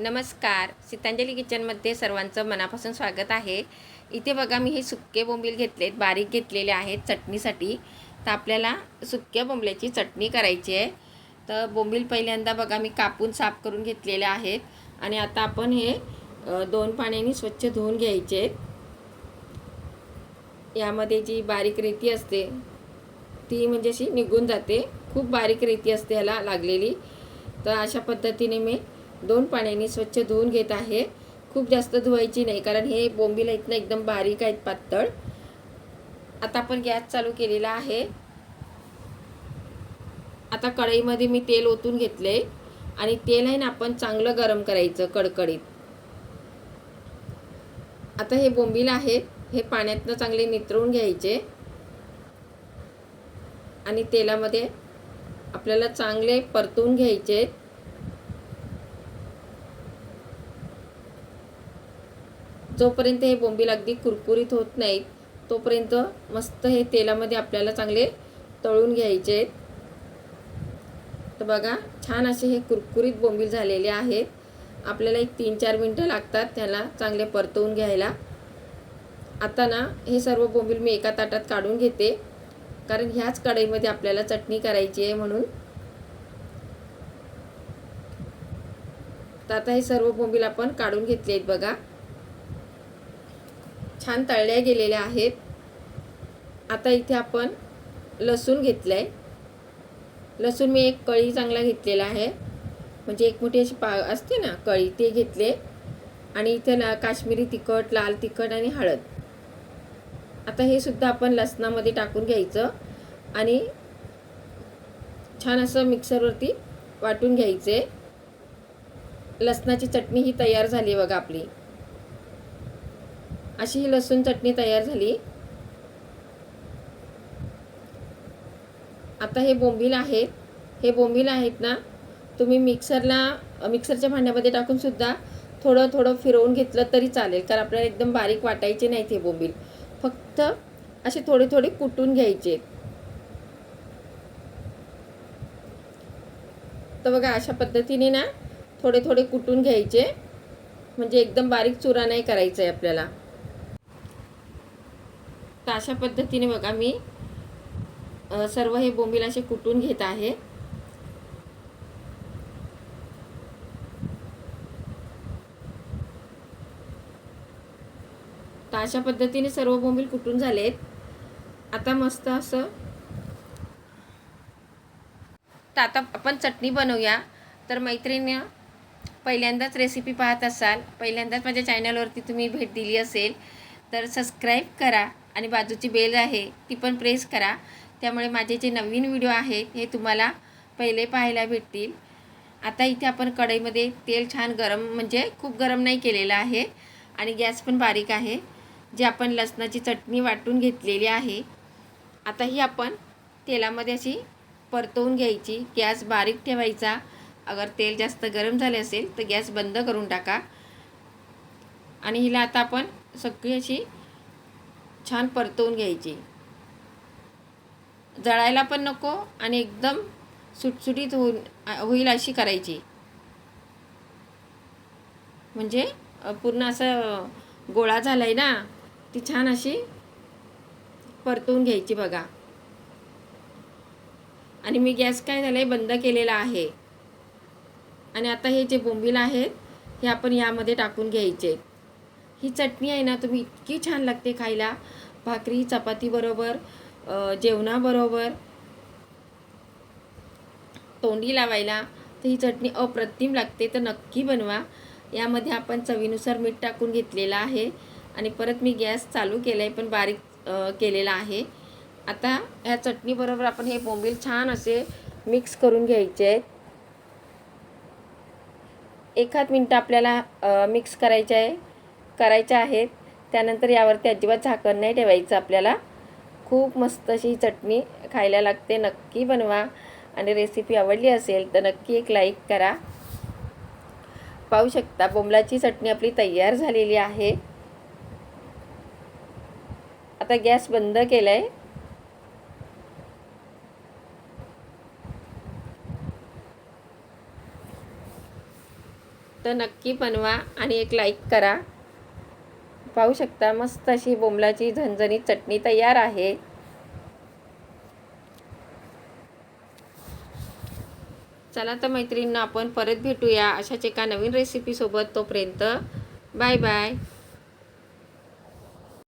नमस्कार. सीतांजली किचनमध्ये सर्वांचं मनापासून स्वागत आहे. इथे बघा मी हे सुक्के बोंबील घेतलेत बारीक घेतलेले आहेत चटणीसाठी. तर आपल्याला सुक्या बोंबल्याची चटणी करायची आहे. तर बोंबील पहिल्यांदा बघा मी कापून साफ करून घेतलेले आहेत. आणि आता आपण हे दोन पाण्याने स्वच्छ धुवून घ्यायचे आहेत. यामध्ये जी बारीक रेती असते ती म्हणजे अशी निघून जाते. खूप बारीक रेती असते ह्याला लागलेली. तर अशा पद्धतीने मी दोन पाण्याने स्वच्छ धुवून घेत आहे. खूप जास्त धुवायची नाही कारण हे बोंबीला इथनं एकदम बारीक आहेत पातळ. आता आपण गॅस चालू केलेला आहे. आता कढईमध्ये मी तेल ओतून घेतले आणि तेल आहे ना आपण चांगलं गरम करायचं कडकडीत. आता हे बोंबील आहे हे पाण्यातनं चांगले नितळून घ्यायचे. आणि तेलामध्ये आपल्याला चांगले परतून घ्यायचे. जोपर्यंत हे बोंबील अगदी कुरकुरीत होत नाहीत तोपर्यंत मस्त हे तेलामध्ये आपल्याला चांगले तळून घ्यायचे आहेत. तर बघा छान असे हे कुरकुरीत बोंबील झालेले आहेत. आपल्याला एक तीन चार मिनटं लागतात त्याला चांगले परतवून घ्यायला. आता ना हे सर्व बोंबील मी एका ताटात काढून घेते. कारण ह्याच कढईमध्ये आपल्याला चटणी करायची आहे म्हणून. तर आता हे सर्व बोंबील आपण काढून घेतले आहेत बघा. छान तळल्या गेलेल्या आहेत. आता इथे आपण लसूण घेतलं आहे लसूण मी एक कळी चांगला घेतलेला आहे. म्हणजे एक मोठी अशी पा असते ना कळी ते घेतले. आणि इथे ला काश्मीरी तिखट लाल तिखट आणि हळद. आता हे सुद्धा आपण लसणामध्ये टाकून घ्यायचं. आणि छान असं मिक्सरवरती वाटून घ्यायचे. लसणाची चटणी ही तयार झाली आहे बघा आपली. अशी ही लसूण चटणी तयार झाली. आता हे बोंबील आहेत. हे बोंबील आहेत ना तुम्ही मिक्सरला मिक्सरच्या भांड्यामध्ये टाकून सुद्धा थोडं थोडं फिरवून घेतलं तरी चालेल कारण आपल्याला एकदम बारीक वाटायचे नाहीत हे बोंबील. फक्त असे थोडे थोडे कुटून घ्यायचे. तर बघा अशा पद्धतीने ना थोडे थोडे कुटून घ्यायचे. म्हणजे एकदम बारीक चुरा नाही करायचा आहे आपल्याला. तर अशा पद्धतीने बघा मी सर्व हे बोंबील असे कुटून घेत आहे. तर अशा पद्धतीने सर्व बोंबील कुटून झालेत. आता मस्त असं तर आता आपण चटणी बनवूया. तर मैत्रिणी पहिल्यांदाच रेसिपी पाहत असाल पहिल्यांदाच माझ्या चॅनलवरती तुम्ही भेट दिली असेल तर सबस्क्राईब करा. आणि बाजूची बेल आहे ती पण प्रेस करा. त्यामुळे माझे जे नवीन व्हिडिओ आहेत हे तुम्हाला पहिले पाहायला भेटतील. आता इथे आपण कढईमध्ये तेल छान गरम म्हणजे खूप गरम नाही केलेलं आहे. आणि गॅस पण बारीक आहे. जे आपण लसणाची चटणी वाटून घेतलेली आहे आता ही आपण तेलामध्ये अशी परतवून घ्यायची. गॅस बारीक ठेवायचा. अगर तेल जास्त गरम झाले असेल तर गॅस बंद करून टाका. आणि हिला आता आपण सगळी अशी छान परतवून घ्यायची. जळायला पण नको आणि एकदम सुटसुटीत होऊन होईल अशी करायची. म्हणजे पूर्ण असं गोळा झाला आहे ना ती छान अशी परतवून घ्यायची बघा. आणि मी गॅस काय झालं आहे बंद केलेला आहे. आणि आता हे जे बोंबील आहेत हे आपण यामध्ये टाकून घ्यायचे. ही चटणी आहे ना तुम्ही इतकी छान लागते खायला. भाकरी चपातीबरोबर जेवणाबरोबर तोंडी लावायला तर ही चटणी अप्रतिम लागते तर नक्की बनवा. यामध्ये आपण चवीनुसार मीठ टाकून घेतलेलं आहे. आणि परत मी गॅस चालू केला आहे पण बारीक केलेला आहे. आता ह्या चटणीबरोबर आपण हे बोंबील छान असे मिक्स करून घ्यायचे आहेत. एखाद मिनटं आपल्याला मिक्स करायचे आहे. करायच्या आहेत. त्यानंतर यावरती अजिबात झाकण नाही ठेवायचं आपल्याला. खूप मस्त अशी चटणी खायला लागते. नक्की बनवा. आणि रेसिपी आवडली असेल तर नक्की एक लाईक करा. पाहू शकता बोंबलाची चटणी आपली तयार झालेली आहे. आता गॅस बंद केला आहे तर नक्की बनवा आणि एक लाईक करा. पाहू शकता मस्त अशी बोंबलाची झणझणीत चटणी तयार आहे. चला तर मैत्रिणींना आपण परत भेटूया अशाच एका नवीन रेसिपीसोबत तोपर्यंत. Bye bye